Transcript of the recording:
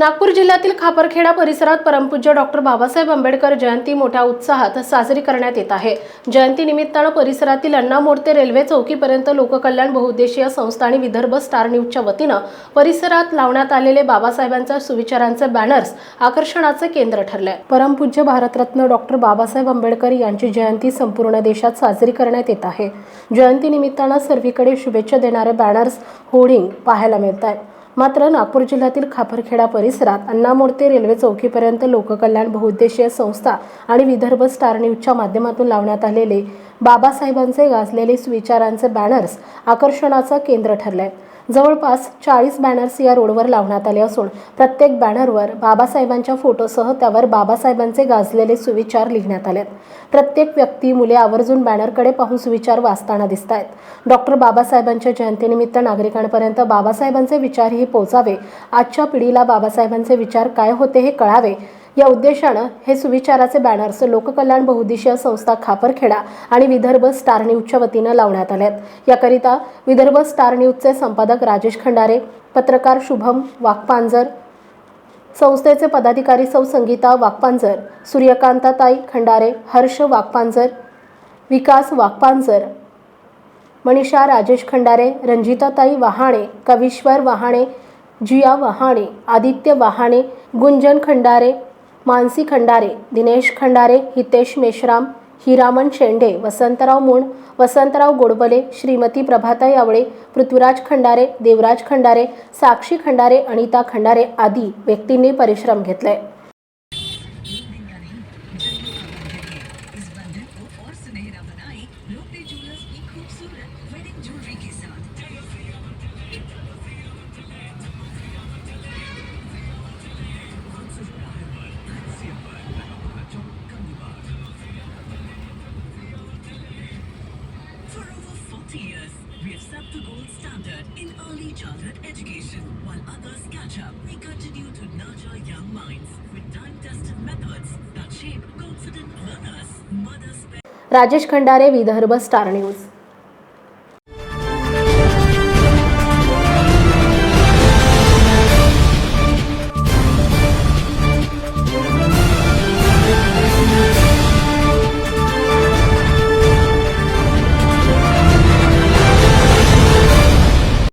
नागपूर जिल्ह्यातील खापरखेडा परिसरात परमपूज्य डॉक्टर बाबासाहेब आंबेडकर जयंती मोठ्या उत्साहात साजरी करण्यात येत आहे. जयंती निमित्तानं परिसरातील अण्णा मोडते रेल्वे चौकीपर्यंत लोककल्याण बहुउद्देशीय संस्था आणि विदर्भ स्टार न्यूजच्या वतीनं परिसरात लावण्यात आलेले बाबासाहेबांच्या सुविचारांचे बॅनर्स आकर्षणाचे केंद्र ठरले परमपूज्य भारतरत्न डॉक्टर बाबासाहेब आंबेडकर यांची जयंती संपूर्ण देशात साजरी करण्यात येत आहे. जयंती निमित्तानं सर्वीकडे शुभेच्छा देणारे बॅनर्स होर्डिंग पाहायला मिळत आहेत मात्र नागपूर जिल्ह्यातील खापरखेडा परिसरात अण्णामूर्ती रेल्वे चौकीपर्यंत लोककल्याण बहुउद्देशीय संस्था आणि विदर्भ स्टार न्यूजच्या माध्यमातून लावण्यात आलेले बाबासाहेबांचे गाजलेले सुविचारांचे बॅनर्स आकर्षणाचं केंद्र ठरले जवळपास चाळीस बॅनर्स या रोडवर लावण्यात आले असून प्रत्येक बॅनरवर बाबासाहेबांच्या फोटोसह त्यावर बाबासाहेबांचे गाजलेले सुविचार लिहिण्यात आलेत. प्रत्येक व्यक्ती मुले आवर्जून बॅनरकडे पाहून सुविचार वाचताना दिसत आहेत डॉक्टर बाबासाहेबांच्या जयंतीनिमित्त नागरिकांपर्यंत बाबासाहेबांचे विचारही पोहोचावे आजच्या पिढीला बाबासाहेबांचे विचार काय होते हे कळावे. या उद्देशानं हे सुविचाराचे बॅनर्स लोककल्याण बहुउद्देशीय संस्था खापरखेडा आणि विदर्भ स्टार न्यूजच्या वतीनं लावण्यात आले आहेत याकरिता विदर्भ स्टार न्यूजचे संपादक राजेश खंडारे पत्रकार शुभम वाकपांजर संस्थेचे पदाधिकारी सौ संगीता वाकपांजर सूर्यकांताताई खंडारे हर्ष वाकपांजर विकास वाकपांजर मनीषा राजेश खंडारे रंजिताताई वहाणे कविश्वर वहाणे जिया वहाणे आदित्य वहाणे गुंजन खंडारे मानसी खंडारे दिनेश खंडारे हितेश मेश्राम हिरामन शेंडे वसंतराव मुण वसंतराव गोडबले श्रीमती प्रभाता यावळे पृथ्वीराज खंडारे देवराज खंडारे साक्षी खंडारे अनिता खंडारे आदी व्यक्तींनी परिश्रम घेतले. ज्वेलर्स की खूबसूरत वेडिंग ज्वेलरी के साथ. Over 40 years, we have set the gold standard in early childhood education. While others catch up, we continue to nurture young minds with time-tested methods that shape confident learners. Mothers Rajesh Khandare Vidarbha star news